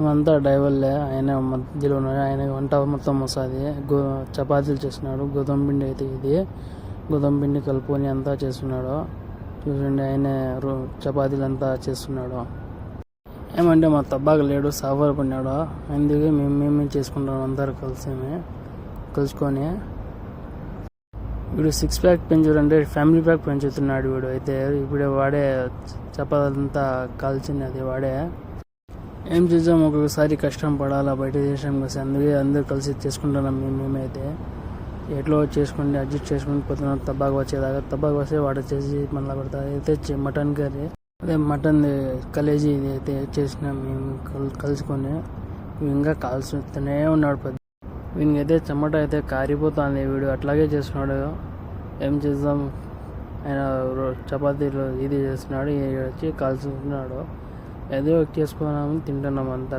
ఇవంతా డ్రైవర్లే ఆయన మధ్యలో ఉన్నాడు ఆయన వంట మొత్తం వస్తుంది గో చపాతీలు చేస్తున్నాడు. గోధుమ పిండి అయితే ఇది. గోధుమ పిండి కలుపుకొని అంతా చేస్తున్నాడు. చూడండి ఆయన రో- చపాతీలు అంతా చేస్తున్నాడు. ఏమంటే మా తబ్బాకు లేడు సాఫర్ పడినాడు. అందుకే మేము మేమే చేసుకుంటాం అందరు కలిసి కలుసుకొని. వీడు సిక్స్ ప్యాక్ పెంచుడంటే ఫ్యామిలీ ప్యాక్ పెంచుతున్నాడు వీడు. అయితే ఇప్పుడే వాడే చపాతంతా కాల్చింది అది వాడే. ఏం చేద్దాం? ఒక్కొక్కసారి కష్టం పడాలా? బయట దేశం కలిసి అందుకే అందరూ కలిసి చేసుకుంటున్నాం మేము మేమైతే. ఎట్లో చేసుకుని అడ్జస్ట్ చేసుకుని పోతున్నాం తబ్బాకు వచ్చేదాకా తబ్బాకు వస్తే వాటర్ చేసి మళ్ళీ పెడతా అయితే మటన్ కర్రీ. అదే మటన్ కలేజీ ఇది అయితే చేసినాం మేము కలుసుకొని. ఇంకా కాల్చుతూనే ఉన్నాడు పెద్ద. వీనికైతే చెమట అయితే కారిపోతుంది వీడు. అట్లాగే చేస్తున్నాడు. ఏం చేద్దాం? ఆయన చపాతీలు ఇది చేస్తున్నాడు. వచ్చి కాల్చుతున్నాడు ఏదో ఒకటి చేసుకున్నాము తింటున్నాం అంతా.